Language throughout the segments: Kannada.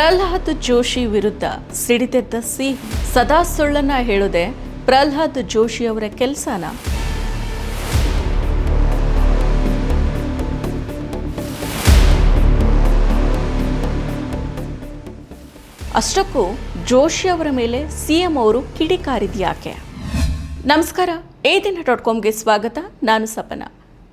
ಪ್ರಹ್ಲಾದ್ ಜೋಶಿ ವಿರುದ್ಧ ಸಿಡಿದೆದ್ದ ಸಿ ಸದಾ ಸುಳ್ಳನ್ನ ಹೇಳುದೆ ಪ್ರಹ್ಲಾದ್ ಜೋಶಿ ಅವರ ಕೆಲಸನ. ಅಷ್ಟಕ್ಕೂ ಜೋಶಿ ಅವರ ಮೇಲೆ ಸಿಎಂ ಅವರು ಕಿಡಿಕಾರಿದ್ಯಾಕೆ? ನಮಸ್ಕಾರ ಏದಿನ ದಿನ ಡಾಟ್ ಕಾಮ್ಗೆ ಸ್ವಾಗತ. ನಾನು ಸಪನ.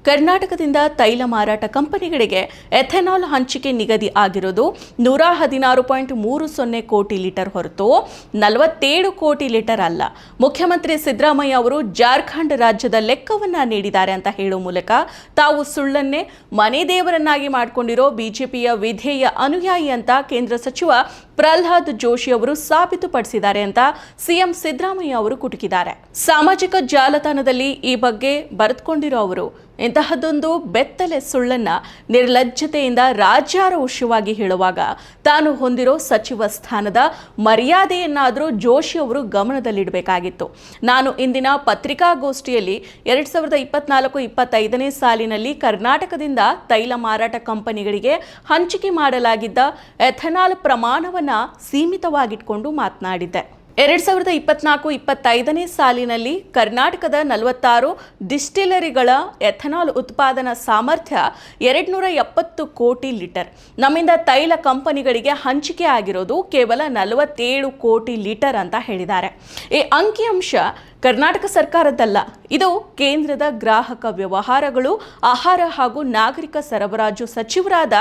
ಕರ್ನಾಟಕದಿಂದ ತೈಲ ಮಾರಾಟ ಕಂಪನಿಗಳಿಗೆ ಎಥೆನಾಲ್ ಹಂಚಿಕೆ ನಿಗದಿ ಆಗಿರೋದು ನೂರ ಹದಿನಾರು ಪಾಯಿಂಟ್ ಮೂರು ಸೊನ್ನೆ ಕೋಟಿ ಲೀಟರ್ ಹೊರತು ನಲವತ್ತೇಳು ಕೋಟಿ ಲೀಟರ್ ಅಲ್ಲ. ಮುಖ್ಯಮಂತ್ರಿ ಸಿದ್ದರಾಮಯ್ಯ ಅವರು ಜಾರ್ಖಂಡ್ ರಾಜ್ಯದ ಲೆಕ್ಕವನ್ನ ನೀಡಿದ್ದಾರೆ ಅಂತ ಹೇಳೋ ಮೂಲಕ ತಾವು ಸುಳ್ಳನ್ನೇ ಮನೆ ದೇವರನ್ನಾಗಿ ಮಾಡಿಕೊಂಡಿರೋ ಬಿಜೆಪಿಯ ವಿಧೇಯ ಅನುಯಾಯಿ ಅಂತ ಕೇಂದ್ರ ಸಚಿವ ಪ್ರಹ್ಲಾದ್ ಜೋಶಿ ಅವರು ಸಾಬೀತುಪಡಿಸಿದ್ದಾರೆ ಅಂತ ಸಿಎಂ ಸಿದ್ದರಾಮಯ್ಯ ಅವರು ಕುಟುಕಿದ್ದಾರೆ. ಸಾಮಾಜಿಕ ಜಾಲತಾಣದಲ್ಲಿ ಈ ಬಗ್ಗೆ ಬರೆದುಕೊಂಡಿರೋ ಅವರು ಇಂತಹದ್ದೊಂದು ಬೆತ್ತಲೆ ಸುಳ್ಳನ್ನು ನಿರ್ಲಜ್ಜತೆಯಿಂದ ರಾಜ್ಯಾರೋಷವಾಗಿ ಹೇಳುವಾಗ ತಾನು ಹೊಂದಿರೋ ಸಚಿವ ಸ್ಥಾನದ ಮರ್ಯಾದೆಯನ್ನಾದರೂ ಜೋಶಿ ಅವರು ಗಮನದಲ್ಲಿಡಬೇಕಾಗಿತ್ತು. ನಾನು ಇಂದಿನ ಪತ್ರಿಕಾಗೋಷ್ಠಿಯಲ್ಲಿ ಎರಡು ಸಾವಿರದ ಇಪ್ಪತ್ನಾಲ್ಕು ಇಪ್ಪತ್ತೈದನೇ ಸಾಲಿನಲ್ಲಿ ಕರ್ನಾಟಕದಿಂದ ತೈಲ ಮಾರಾಟ ಕಂಪನಿಗಳಿಗೆ ಹಂಚಿಕೆ ಮಾಡಲಾಗಿದ್ದ ಎಥೆನಾಲ್ ಪ್ರಮಾಣವನ್ನು ಸೀಮಿತವಾಗಿಟ್ಕೊಂಡು ಮಾತನಾಡಿದ್ದೆ. ಎರಡ್ ಸಾವಿರದ ಇಪ್ಪತ್ನಾಲ್ಕು ಇಪ್ಪತ್ತೈದನೇ ಸಾಲಿನಲ್ಲಿ ಕರ್ನಾಟಕದ ನಲವತ್ತಾರು ಡಿಸ್ಟಿಲರಿಗಳ ಎಥನಾಲ್ ಉತ್ಪಾದನಾ ಸಾಮರ್ಥ್ಯ ಎರಡ್ ನೂರ ಎಪ್ಪತ್ತು ಕೋಟಿ ಲೀಟರ್. ನಮ್ಮಿಂದ ತೈಲ ಕಂಪನಿಗಳಿಗೆ ಹಂಚಿಕೆ ಆಗಿರೋದು ಕೇವಲ ನಲವತ್ತೇಳು ಕೋಟಿ ಲೀಟರ್ ಅಂತ ಹೇಳಿದ್ದಾರೆ. ಈ ಅಂಕಿಅಂಶ ಕರ್ನಾಟಕ ಸರ್ಕಾರದ್ದಲ್ಲ. ಇದು ಕೇಂದ್ರದ ಗ್ರಾಹಕ ವ್ಯವಹಾರಗಳು, ಆಹಾರ ಹಾಗೂ ನಾಗರಿಕ ಸರಬರಾಜು ಸಚಿವರಾದ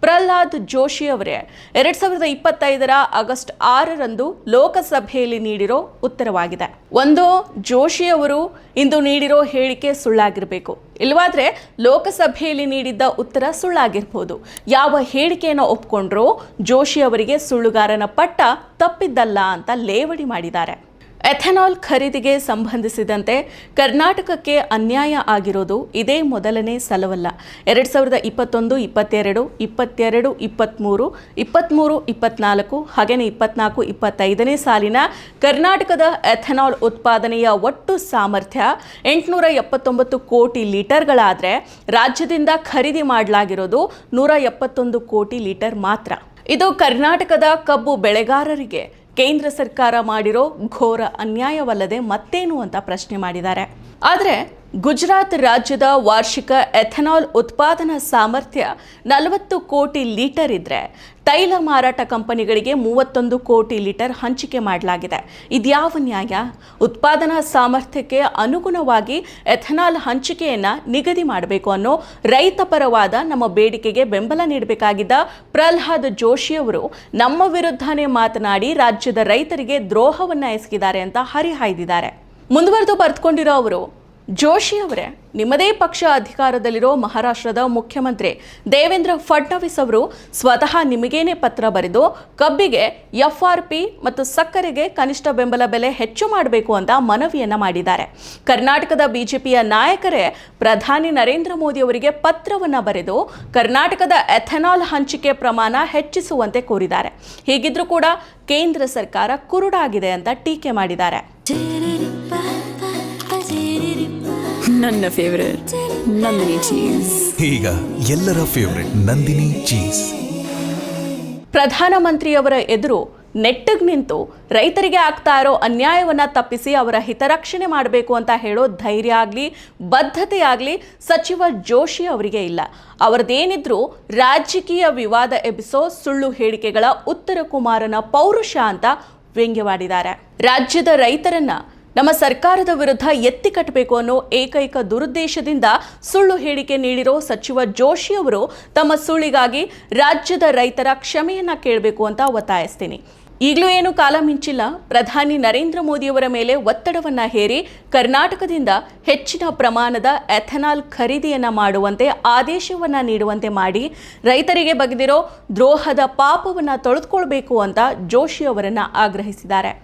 ಪ್ರಹ್ಲಾದ್ ಜೋಶಿ ಅವರೇ. ಎರಡ್ ಸಾವಿರದ ಇಪ್ಪತ್ತೈದರ ಆಗಸ್ಟ್ ಆರರಂದು ಲೋಕಸಭೆಯಲ್ಲಿ ನೀಡಿರೋ ಉತ್ತರವಾಗಿದೆ. ಒಂದು, ಜೋಶಿ ಅವರು ಇಂದು ನೀಡಿರೋ ಹೇಳಿಕೆ ಸುಳ್ಳಾಗಿರಬೇಕು. ಇಲ್ವಾದ್ರೆ ಲೋಕಸಭೆಯಲ್ಲಿ ನೀಡಿದ್ದ ಉತ್ತರ ಸುಳ್ಳಾಗಿರ್ಬೋದು. ಯಾವ ಹೇಳಿಕೆಯನ್ನು ಒಪ್ಕೊಂಡ್ರೂ ಜೋಶಿ ಅವರಿಗೆ ಸುಳ್ಳುಗಾರನ ಪಟ್ಟ ತಪ್ಪಿದ್ದಲ್ಲ ಅಂತ ಲೇವಡಿ ಮಾಡಿದ್ದಾರೆ. ಎಥೆನಾಲ್ ಖರೀದಿಗೆ ಸಂಬಂಧಿಸಿದಂತೆ ಕರ್ನಾಟಕಕ್ಕೆ ಅನ್ಯಾಯ ಆಗಿರೋದು ಇದೇ ಮೊದಲನೇ ಸಲವಲ್ಲ. ಎರಡು ಸಾವಿರದ ಇಪ್ಪತ್ತೊಂದು, ಇಪ್ಪತ್ತೆರಡು ಇಪ್ಪತ್ತೆರಡು, ಇಪ್ಪತ್ತ್ಮೂರು ಇಪ್ಪತ್ತ್ಮೂರು ಇಪ್ಪತ್ನಾಲ್ಕು ಹಾಗೆಯೇ ಇಪ್ಪತ್ನಾಲ್ಕು ಇಪ್ಪತ್ತೈದನೇ ಸಾಲಿನ ಕರ್ನಾಟಕದ ಎಥೆನಾಲ್ ಉತ್ಪಾದನೆಯ ಒಟ್ಟು ಸಾಮರ್ಥ್ಯ ಎಂಟುನೂರ ಎಪ್ಪತ್ತೊಂಬತ್ತು ಕೋಟಿ ಲೀಟರ್ಗಳಾದರೆ ರಾಜ್ಯದಿಂದ ಖರೀದಿ ಮಾಡಲಾಗಿರೋದು ನೂರ ಎಪ್ಪತ್ತೊಂದು ಕೋಟಿ ಲೀಟರ್ ಮಾತ್ರ. ಇದು ಕರ್ನಾಟಕದ ಕಬ್ಬು ಬೆಳೆಗಾರರಿಗೆ ಕೇಂದ್ರ ಸರ್ಕಾರ ಮಾಡಿರೋ ಘೋರ ಅನ್ಯಾಯವಲ್ಲದೆ ಮತ್ತೇನು ಅಂತ ಪ್ರಶ್ನೆ ಮಾಡಿದ್ದಾರೆ. ಆದರೆ ಗುಜರಾತ್ ರಾಜ್ಯದ ವಾರ್ಷಿಕ ಎಥೆನಾಲ್ ಉತ್ಪಾದನಾ ಸಾಮರ್ಥ್ಯ ನಲವತ್ತು ಕೋಟಿ ಲೀಟರ್ ಇದ್ರೆ ತೈಲ ಮಾರಾಟ ಕಂಪನಿಗಳಿಗೆ ಮೂವತ್ತೊಂದು ಕೋಟಿ ಲೀಟರ್ ಹಂಚಿಕೆ ಮಾಡಲಾಗಿದೆ. ಇದ್ಯಾವ ನ್ಯಾಯ? ಉತ್ಪಾದನಾ ಸಾಮರ್ಥ್ಯಕ್ಕೆ ಅನುಗುಣವಾಗಿ ಎಥೆನಾಲ್ ಹಂಚಿಕೆಯನ್ನು ನಿಗದಿ ಮಾಡಬೇಕು ಅನ್ನೋ ರೈತ ಪರವಾದ ನಮ್ಮ ಬೇಡಿಕೆಗೆ ಬೆಂಬಲ ನೀಡಬೇಕಾಗಿದ್ದ ಪ್ರಹ್ಲಾದ್ ಜೋಶಿಯವರು ನಮ್ಮ ವಿರುದ್ಧನೇ ಮಾತನಾಡಿ ರಾಜ್ಯದ ರೈತರಿಗೆ ದ್ರೋಹವನ್ನು ಎಸಗಿದ್ದಾರೆ ಅಂತ ಹರಿಹಾಯ್ದಿದ್ದಾರೆ. ಮುಂದುವರೆದು ಬರೆದುಕೊಂಡಿರೋ ಅವರು ಜೋಶಿ ಅವರೇ, ನಿಮ್ಮದೇ ಪಕ್ಷ ಅಧಿಕಾರದಲ್ಲಿರೋ ಮಹಾರಾಷ್ಟ್ರದ ಮುಖ್ಯಮಂತ್ರಿ ದೇವೇಂದ್ರ ಫಡ್ನವೀಸ್ ಅವರು ಸ್ವತಃ ನಿಮಗೇನೆ ಪತ್ರ ಬರೆದು ಕಬ್ಬಿಗೆ ಎಫ್ ಆರ್ ಪಿ ಮತ್ತು ಸಕ್ಕರೆಗೆ ಕನಿಷ್ಠ ಬೆಂಬಲ ಬೆಲೆ ಹೆಚ್ಚು ಮಾಡಬೇಕು ಅಂತ ಮನವಿಯನ್ನ ಮಾಡಿದ್ದಾರೆ. ಕರ್ನಾಟಕದ ಬಿಜೆಪಿಯ ನಾಯಕರೇ, ಪ್ರಧಾನಿ ನರೇಂದ್ರ ಮೋದಿ ಅವರಿಗೆ ಪತ್ರವನ್ನು ಬರೆದು ಕರ್ನಾಟಕದ ಎಥೆನಾಲ್ ಹಂಚಿಕೆ ಪ್ರಮಾಣ ಹೆಚ್ಚಿಸುವಂತೆ ಕೋರಿದ್ದಾರೆ. ಹೀಗಿದ್ರೂ ಕೂಡ ಕೇಂದ್ರ ಸರ್ಕಾರ ಕುರುಡಾಗಿದೆ ಅಂತ ಟೀಕೆ ಮಾಡಿದ್ದಾರೆ. ನನ್ನ ಫೇವರೇಟ್ ನಂದಿನಿ ಚೀಸ್ ಈಗ ಎಲ್ಲರ ಫೇವರೆಟ್ ನಂದಿನಿ ಚೀಸ್ ಪ್ರಧಾನಮಂತ್ರಿಯವರ ಎದುರು ನೆಟ್ಟಗ್ ನಿಂತು ರೈತರಿಗೆ ಆಗ್ತಾ ಇರೋ ಅನ್ಯಾಯವನ್ನ ತಪ್ಪಿಸಿ ಅವರ ಹಿತರಕ್ಷಣೆ ಮಾಡಬೇಕು ಅಂತ ಹೇಳೋ ಧೈರ್ಯ ಆಗಲಿ ಬದ್ಧತೆ ಆಗಲಿ ಸಚಿವ ಜೋಶಿ ಅವರಿಗೆ ಇಲ್ಲ. ಅವರದೇನಿದ್ರು ರಾಜಕೀಯ ವಿವಾದ ಎಬ್ಬಿಸೋ ಸುಳ್ಳು ಹೇಳಿಕೆಗಳ ಉತ್ತರ ಕುಮಾರನ ಪೌರುಷ ಅಂತ ವ್ಯಂಗ್ಯವಾಡಿದ್ದಾರೆ. ರಾಜ್ಯದ ರೈತರನ್ನ ನಮ್ಮ ಸರ್ಕಾರದ ವಿರುದ್ಧ ಎತ್ತಿ ಕಟ್ಟಬೇಕು ಅನ್ನೋ ಏಕೈಕ ದುರುದ್ದೇಶದಿಂದ ಸುಳ್ಳು ಹೇಳಿಕೆ ನೀಡಿರೋ ಸಚಿವ ಜೋಶಿ ಅವರು ತಮ್ಮ ಸುಳ್ಳಿಗಾಗಿ ರಾಜ್ಯದ ರೈತರ ಕ್ಷಮೆಯನ್ನ ಕೇಳಬೇಕು ಅಂತ ಒತ್ತಾಯಿಸ್ತೀನಿ. ಈಗಲೂ ಏನು ಕಾಲ ಮಿಂಚಿಲ್ಲ. ಪ್ರಧಾನಿ ನರೇಂದ್ರ ಮೋದಿಯವರ ಮೇಲೆ ಒತ್ತಡವನ್ನ ಹೇರಿ ಕರ್ನಾಟಕದಿಂದ ಹೆಚ್ಚಿನ ಪ್ರಮಾಣದ ಎಥನಾಲ್ ಖರೀದಿಯನ್ನ ಮಾಡುವಂತೆ ಆದೇಶವನ್ನ ನೀಡುವಂತೆ ಮಾಡಿ ರೈತರಿಗೆ ಬಗೆದಿರೋ ದ್ರೋಹದ ಪಾಪವನ್ನ ತೊಳೆದುಕೊಳ್ಬೇಕು ಅಂತ ಜೋಶಿ ಅವರನ್ನ ಆಗ್ರಹಿಸಿದ್ದಾರೆ.